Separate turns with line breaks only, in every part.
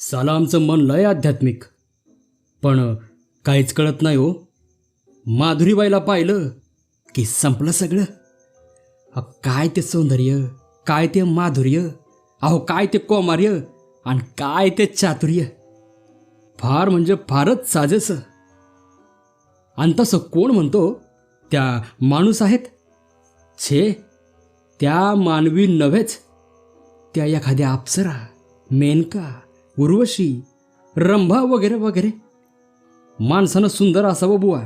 साला आमचं मन लय आध्यात्मिक. पण काहीच कळत नाही हो. माधुरीबाईला पाहिलं की संपलं सगळं. अहो, काय ते सौंदर्य काय ते माधुर्य अहो काय ते कौमार्य आणि काय ते चातुर्य. फार म्हणजे फारच साजेस. आणि तसं कोण म्हणतो त्या माणूस आहेत? छे त्या मानवी नव्हेच. त्या एखाद्या अप्सरा मेनका उर्वशी रंभा वगैरे वगैरे. माणसानं सुंदर असावं बुवा.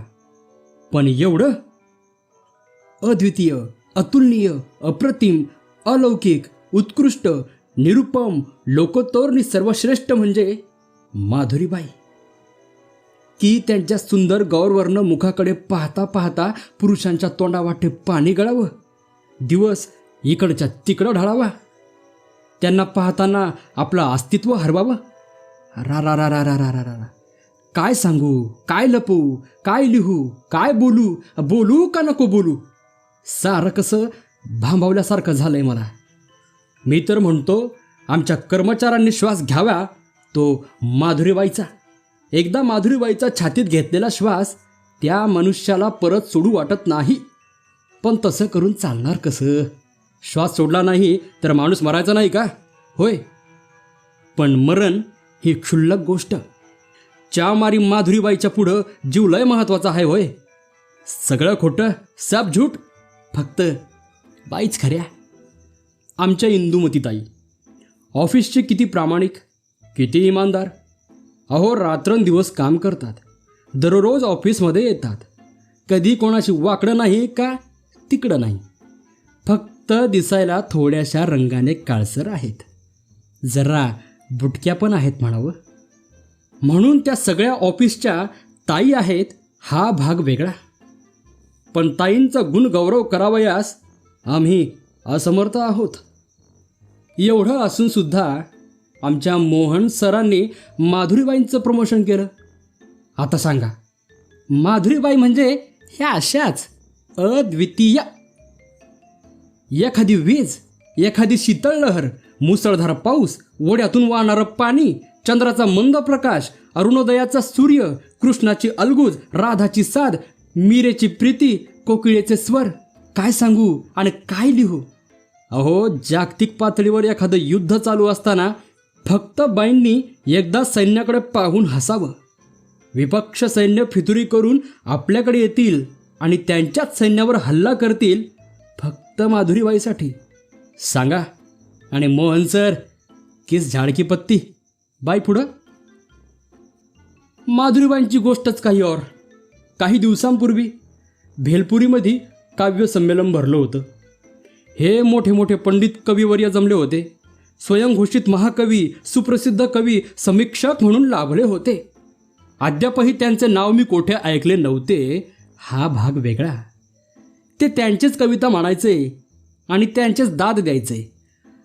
पण एवढं? अद्वितीय अतुलनीय अप्रतिम अलौकिक उत्कृष्ट निरुपम लोकोत्तोरनी सर्वश्रेष्ठ म्हणजे माधुरीबाई. की त्यांच्या सुंदर गौरवर्ण मुखाकडे पाहता पाहता पुरुषांच्या तोंडावाटे पाणी गळावं. दिवस इकडच्या तिकडं ढाळावा. त्यांना पाहताना आपलं अस्तित्व हरवावं. रा रा रा रा रा रा रा रा रा. काय सांगू? काय लपू? काय लिहू? काय बोलू? बोलू का नको बोलू? सारं कसं भांबावल्यासारखं आहे मला. मी तर म्हणतो आमच्या कर्मचाऱ्यांनी श्वास घ्यावा तो माधुरीबाईचा. एकदा माधुरीबाईचा छातीत घेतलेला श्वास त्या मनुष्याला परत सोडू वाटत नाही. पण तसं करून चालणार कसं? श्वास सोडला नाही तर माणूस मरायचा नाही का? होय. पण मरण ही क्षुल्लक गोष्ट. चामारी माधुरीबाईच्या पुढं जीव लय महत्त्वाचा आहे होय. सगळं खोटं सब झूट फक्त बाईच खऱ्या. आमच्या इंदुमतीताई ऑफिसचे किती प्रामाणिक किती इमानदार. अहो रात्रंदिवस काम करतात. दररोज ऑफिसमध्ये येतात. कधी कोणाशी वाकडं नाही का तिकडं नाही. फक्त दिसायला थोड्याशा रंगाने काळसर आहेत. जरा बुटक्या पण आहेत म्हणावं. म्हणून त्या सगळ्या ऑफिसच्या ताई आहेत हा भाग वेगळा. पण ताईंचा गुणगौरव करावयास आम्ही असमर्थ आहोत. एवढं असून सुद्धा आमच्या मोहन सरांनी माधुरीबाईंचं प्रमोशन केलं. आता सांगा माधुरीबाई म्हणजे ह्या अशाच अद्वितीय. एखादी वीज एखादी शीतळ लहर मुसळधार पाऊस ओढ्यातून वाहणारं पाणी चंद्राचा मंद प्रकाश अरुणोदयाचा सूर्य कृष्णाची अलगूज राधाची साध मीरेची प्रीती कोकिळेचे स्वर. काय सांगू आणि काय लिहू? अहो जागतिक पातळीवर एखादं युद्ध चालू असताना फक्त बाईंनी एकदा सैन्याकडे पाहून हसावं. विपक्ष सैन्य फितुरी करून आपल्याकडे येतील आणि त्यांच्याच सैन्यावर हल्ला करतील फक्त माधुरीबाईसाठी. सांगा. आणि मोहन सर किस झाडकी पत्ती? बाय पुढं. माधुरीबाईंची गोष्टच काही और. काही दिवसांपूर्वी भेलपुरीमध्ये काव्य संमेलन भरलं होतं. हे मोठे मोठे पंडित कविवर्य जमले होते. स्वयंघोषित महाकवी सुप्रसिद्ध कवी समीक्षक म्हणून लाभले होते. अद्यापही त्यांचे नाव मी कोठे ऐकले नव्हते हा भाग वेगळा. ते त्यांचेच कविता म्हणायचे आणि त्यांचेच दाद द्यायचे.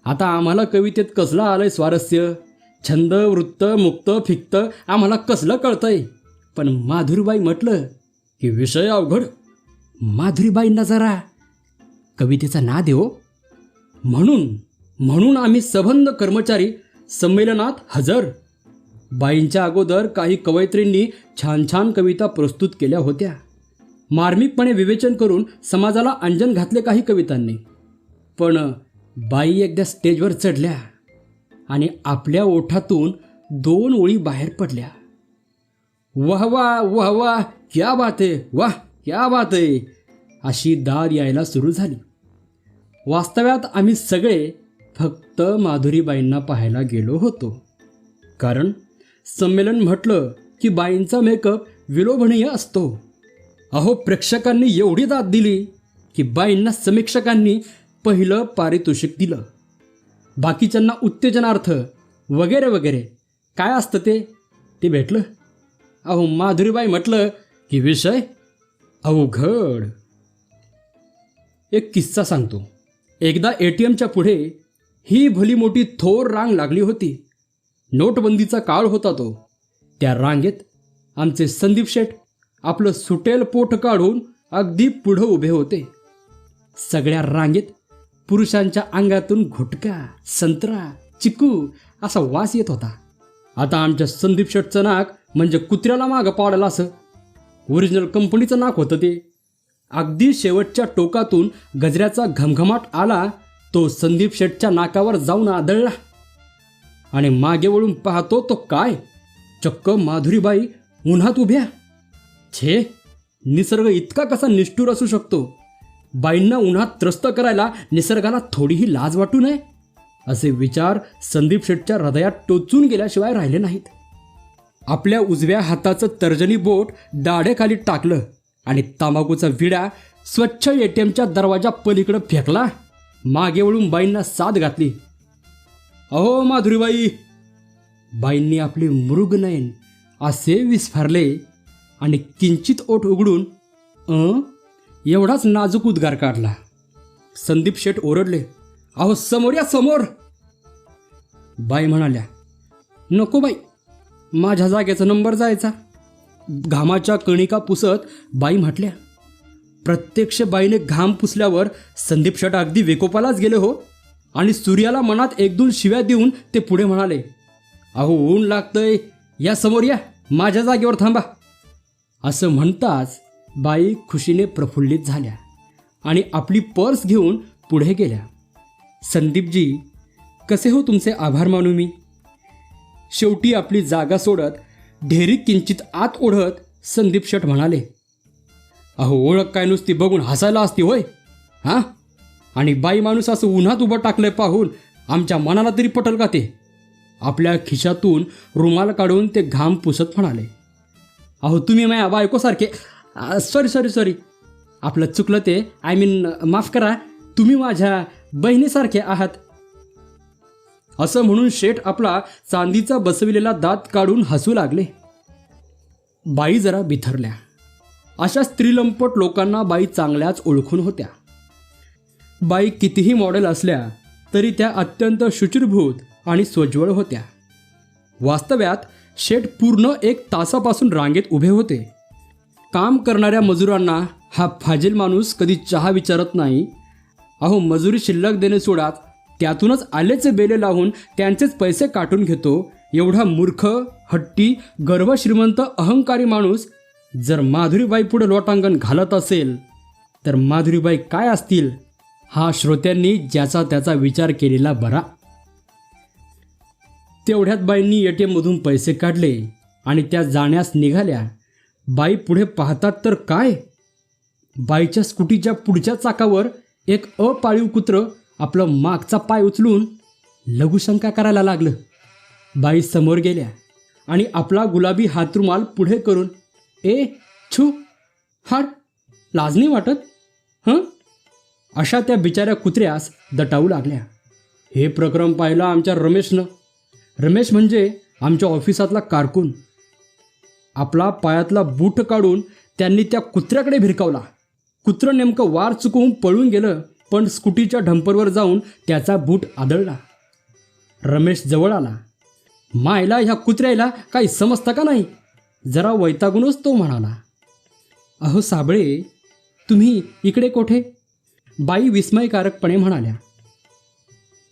आता आम्हाला कवितेत कसलं आलंय स्वारस्य? छंद वृत्त मुक्त फिक्त आम्हाला कसलं कळतंय? पण माधुरीबाई म्हटलं की विषय अवघड. माधुरीबाईंना जरा कवितेचा ना देव म्हणून म्हणून आम्ही सबंध कर्मचारी संमेलनात हजर. बाईंच्या अगोदर काही कवयित्रींनी छान छान कविता प्रस्तुत केल्या होत्या. मार्मिकपणे विवेचन करून समाजाला अंजन घातले काही कवितांनी. पण बाई एकदा स्टेजवर चढल्या आणि आपल्या ओठातून दोन ओळी बाहेर पडल्या. वाह वाह वाह वाह क्या बात आहे वाह क्या बात आहे अशी दाद यायला सुरू झाली. वास्तव्यात आम्ही सगळे फक्त माधुरीबाईंना पाहायला गेलो होतो. कारण संमेलन म्हटलं की बाईंचा मेकअप विलोभनीय असतो. अहो प्रेक्षकांनी एवढी दाद दिली की बाईंना समीक्षकांनी पहिलं पारितोषिक दिलं. बाकीच्यांना उत्तेजनार्थ वगैरे वगैरे. काय असतं ते? ते भेटलं. अहो माधुरीबाई म्हटलं की विषय अवघड. एक किस्सा सांगतो. एकदा ए टी एमच्या पुढे ही भली मोठी थोर रांग लागली होती. नोटबंदीचा काळ होता तो. त्या रांगेत आमचे संदीप शेठ आपलं सुटेल पोट काढून अगदी पुढं उभे होते. सगळ्या रांगेत पुरुषांच्या अंगातून घुटका संत्रा चिकू असा वास येत होता. आता आमच्या संदीप शेटचं नाक म्हणजे कुत्र्याला मागं पाडलं असं. ओरिजिनल कंपनीचं नाक होतं ते. अगदी शेवटच्या टोकातून गजऱ्याचा घमघमाट आला तो संदीप शेटच्या नाकावर जाऊन आदळला. आणि मागे वळून पाहतो तो काय? चक्क माधुरीबाई उन्हात उभ्या. छे निसर्ग इतका कसा निष्ठूर असू शकतो? बाईंना उन्हात त्रस्त करायला निसर्गाला थोडीही लाज वाटू नये असे विचार संदीप शेटच्या हृदयात टोचून गेल्याशिवाय राहिले नाहीत. आपल्या उजव्या हाताचं तर्जनी बोट दाढेखाली टाकलं आणि तंबाखूचा विडा स्वच्छ एटीएमच्या दरवाजा पलीकडं फेकला. मागे वळून बाईंना साथ घातली. अहो माधुरीबाई बाईंनी आपले मृगनयन असे विस्फारले आणि किंचित ओठ उघडून अ? एवढाच नाजूक उद्गार काढला. संदीप शेठ ओरडले अहो समोर या समोर. बाई म्हणाल्या नको बाई माझ्या जागेचा नंबर जायचा. घामाच्या कणिका पुसत बाई म्हटल्या प्रत्यक्ष बाईने घाम पुसल्यावर संदीप शेट अगदी वेकोपालाच गेले हो आणि सूर्याला मनात एक दोन शिव्या देऊन ते पुढे म्हणाले अहो ऊन लागतंय या समोर या माझ्या जागेवर थांबा. असं म्हणताच बाई खुशीने प्रफुल्लित झाल्या आणि आपली पर्स घेऊन पुढे गेल्या. संदीपजी कसे हो तुमचे आभार मानू मी? शेवटी आपली जागा सोडत ढेरी किंचित आत ओढत संदीप शट म्हणाले अहो ओळख काय नुसती बघून हसायला असती होय हां? आणि बाई माणूस असं उन्हात उभं टाकलंय पाहून आमच्या मनाला तरी पटल का ते? आपल्या खिशातून रुमाल काढून ते घाम पुसत म्हणाले अहो तुम्ही माझ्या बायकोसारखे सॉरी सॉरी सॉरी आपलं चुकलं ते. आय मीन माफ करा. तुम्ही माझ्या बहिणीसारखे आहात. असं म्हणून शेठ आपला चांदीचा बसविलेला दात काढून हसू लागले. बाई जरा बिथरल्या. अशा स्त्रीलंपट लोकांना बाई चांगल्याच ओळखून होत्या. बाई कितीही मॉडेल असल्या तरी त्या अत्यंत शुचिरभूत आणि सोज्वळ होत्या. वास्तव्यात शेठ पूर्ण एक तासापासून रांगेत उभे होते. काम करणाऱ्या मजुरांना हा फाजील माणूस कधी चहा विचारत नाही? अहो मजुरी शिल्लक देणे सोडात त्यातूनच आलेचे बेले लावून त्यांचेच पैसे काटून घेतो. एवढा मूर्ख हट्टी गर्वश्रीमंत अहंकारी माणूस जर माधुरीबाई पुढे लोटांगण घालत असेल तर माधुरीबाई काय असतील? हा श्रोत्यांनी ज्याचा त्याचा विचार केलेला बरा. तेवढ्यात बाईंनी ए टी एममधून पैसे काढले आणि त्या जाण्यास निघाल्या. बाई पुढे पाहतात तर काय? बाईच्या स्कूटीच्या पुढच्या चाकावर एक अपाळीव कुत्र आपलं मागचा पाय उचलून लघुशंका करायला लागलं. बाई समोर गेल्या आणि आपला गुलाबी हातरुमाल पुढे करून ए छू हाड लाज नाही वाटत? हं? अशा त्या बिचाऱ्या कुत्र्यास दटावू लागल्या. हे प्रकरण पाहिलं आमच्या रमेशनं. रमेश म्हणजे आमच्या ऑफिसातला कारकून. आपला पायातला बूट काढून त्यांनी त्या कुत्र्याकडे भिरकावला. कुत्रं नेमकं वार चुकवून पळून गेलं पण स्कूटीच्या ढंपरवर जाऊन त्याचा बूट आदळला. रमेश जवळ आला. मायला ह्या कुत्र्याला काही समजतं का नाही? जरा वैतागूनच तो म्हणाला. अहो साबळे तुम्ही इकडे कोठे? बाई विस्मयकारकपणे म्हणाल्या.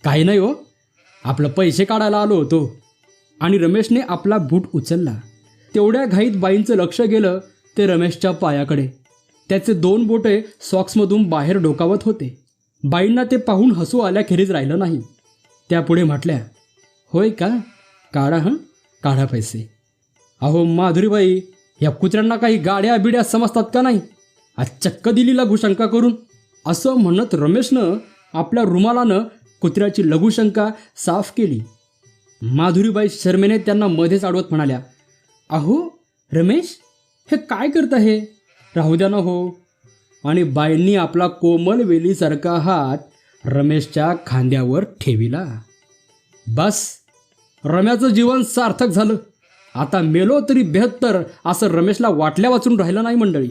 काही नाही हो आपलं पैसे काढायला आलो होतो आणि रमेशने आपला बूट उचलला. तेवढ्या घाईत बाईंचं लक्ष गेलं ते रमेशच्या पायाकडे. त्याचे दोन बोटे सॉक्समधून बाहेर डोकावत होते. बाईंना ते पाहून हसू आल्याखेरीज राहिलं नाही. त्या पुढे म्हटल्या होय का? काढा हं? काढा पैसे. अहो माधुरीबाई या कुत्र्यांना काही गाड्या बिड्या समजतात का नाही? आज चक्क दिली लघुशंका करून. असं म्हणत रमेशनं आपल्या रुमालानं कुत्र्याची लघुशंका साफ केली. माधुरीबाई शर्मेने त्यांना मध्येच अडवत म्हणाल्या अहो रमेश हे काय करत आहे? राहू द्या ना हो. आणि बाईंनी आपला कोमल वेलीसारखा हात रमेशच्या खांद्यावर ठेविला. बस रम्याचं जीवन सार्थक झालं. आता मेलो तरी बेहत्तर असं रमेशला वाटल्या वाचून राहिलं नाही मंडळी.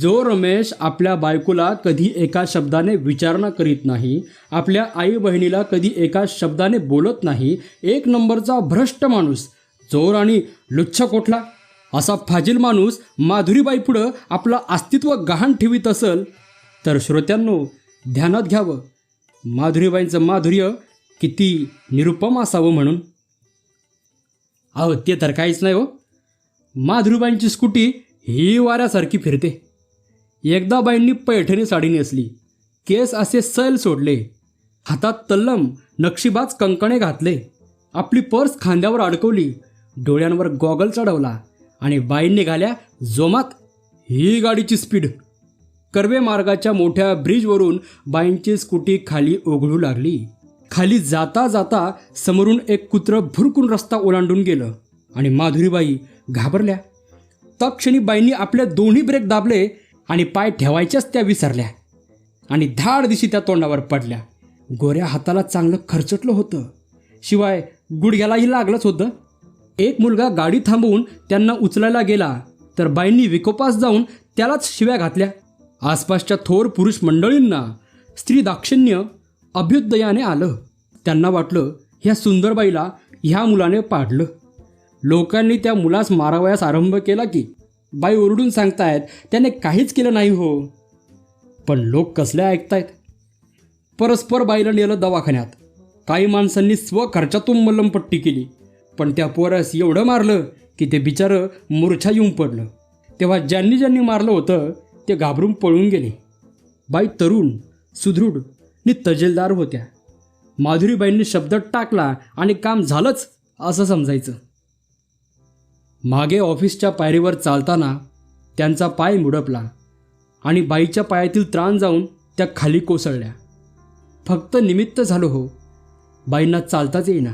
जो रमेश आपल्या बायकोला कधी एका शब्दाने विचारणा करीत नाही आपल्या आई बहिणीला कधी एका शब्दाने बोलत नाही एक नंबरचा भ्रष्ट माणूस चोर आणि लुच्छ कोठला? असा फाजील माणूस माधुरीबाई पुढं आपलं अस्तित्व गहाण ठेवीत असेल तर श्रोत्यांनो ध्यानात घ्यावं. माधुरीबाईंचं माधुर्य किती निरुपम असावं म्हणून. अहो ते तर काहीच नाही हो. माधुरीबाईंची स्कूटी ही वाऱ्यासारखी फिरते. एकदा बाईंनी पैठणी साडी नेसली. केस असे सैल सोडले. हातात तल्लम नक्षीबाज कंकणे घातले. आपली पर्स खांद्यावर अडकवली. डोळ्यांवर गॉगल चढवला आणि बाईं निघाल्या जोमात. ही गाडीची स्पीड. कर्वे मार्गाच्या मोठ्या ब्रिजवरून बाईंची स्कूटी खाली ओघळू लागली. खाली जाता जाता समोरून एक कुत्रं भुरकून रस्ता ओलांडून गेलं आणि माधुरीबाई घाबरल्या. तत्क्षणी बाईंनी आपले दोन्ही ब्रेक दाबले आणि पाय ठेवायच्याच त्या विसरल्या आणि धाड दिशी त्या तोंडावर पडल्या. गोऱ्या हाताला चांगलं खर्चटलं होतं. शिवाय गुडघ्यालाही लागलंच होतं. एक मुलगा गाडी थांबवून त्यांना उचलायला गेला तर बाईंनी विकोपास जाऊन त्यालाच शिव्या घातल्या. आसपासच्या थोर पुरुष मंडळींना स्त्री दाक्षिण्य अभ्युदयाने आलं. त्यांना वाटलं ह्या सुंदरबाईला ह्या मुलाने पाडलं. लोकांनी त्या मुलास मारावयास आरंभ केला की बाई ओरडून सांगतायत त्याने काहीच केलं नाही हो. पण लोक कसल्या ऐकतायत? परस्पर बाईला नेलं दवाखान्यात. काही माणसांनी स्वखर्चातून मलमपट्टी केली. पण त्या पोरास एवढं मारलं की ते बिचारं मूर्छा येऊन पडलं. तेव्हा ज्यांनी ज्यांनी मारलं होतं ते घाबरून पळून गेले. बाई तरुण सुदृढ नि तजेलदार होत्या. माधुरीबाईंनी शब्द टाकला आणि काम झालंच असं समजायचं. मागे ऑफिसच्या पायरीवर चालताना त्यांचा पाय मुडपला आणि बाईच्या पायातील त्राण जाऊन त्या खाली कोसळल्या. फक्त निमित्त झालो हो. बाईंना चालताच येईना.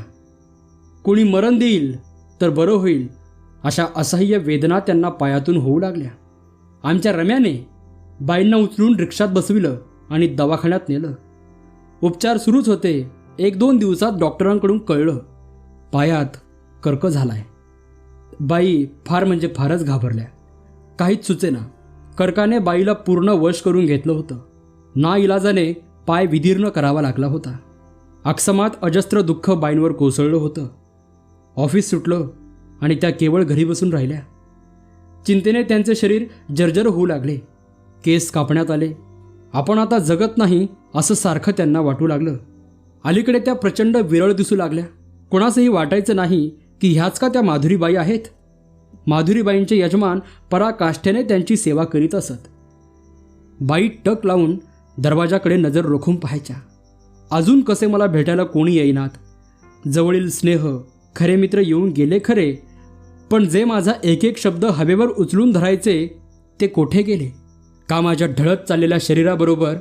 कोणी मरण देईल तर बरं होईल. अशा असह्य वेदना त्यांना पायातून होऊ लागल्या. आमच्या रम्याने बाईंना उचलून रिक्षात बसविलं आणि दवाखान्यात नेलं. उपचार सुरूच होते. एक दोन दिवसात डॉक्टरांकडून कळलं पायात कर्क झालाय. बाई फार म्हणजे फारच घाबरल्या. काहीच सुचेना. कर्काने बाईला पूर्ण वश करून घेतलं होतं. ना इलाजाने पाय विदीर्ण करावा लागला होता. अक्षमात अजस्त्र दुःख बाईंवर कोसळलं होतं. ऑफिस सुटलं आणि त्या केवळ घरी बसून राहिल्या. चिंतेने त्यांचे शरीर जर्जर होऊ लागले. केस कापण्यात आले. आपण आता जगत नाही असं सारखं त्यांना वाटू लागलं. अलीकडे त्या प्रचंड विरळ दिसू लागल्या. कोणासही वाटायचं नाही की ह्याच का त्या माधुरीबाई आहेत? माधुरीबाईंचे यजमान पराकाष्ठेने त्यांची सेवा करीत असत. बाई टक लावून दरवाजाकडे नजर रोखून पाहायच्या. अजून कसे मला भेटायला कोणी येईनात? जवळील स्नेह खरे मित्र येऊन गेले खरे पण जे माझा एक एक शब्द हवेवर उचलून धरायचे ते कोठे गेले? का माझ्या ढळत चाललेल्या शरीराबरोबर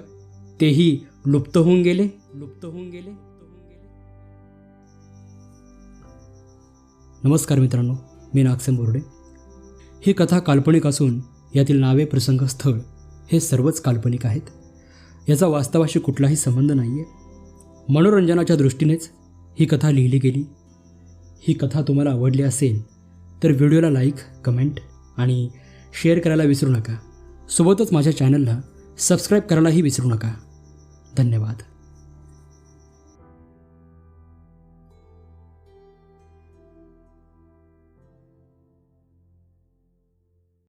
तेही लुप्त होऊन गेले? लुप्त होऊन गेले? नमस्कार मित्रांनो मी नागसेन बोर्डे. ही कथा काल्पनिक असून यातील नावे प्रसंग स्थळ हे सर्वच काल्पनिक आहेत. याचा वास्तवाशी कुठलाही संबंध नाही आहे मनोरंजनाच्या दृष्टीनेच ही कथा लिहिली गेली. ही कथा तुम्हाला आवडली असेल तर व्हिडिओला लाईक कमेंट आणि शेअर करायला विसरू नका. सोबतच माझ्या चॅनलला सबस्क्राईब करायलाही विसरू नका. धन्यवाद.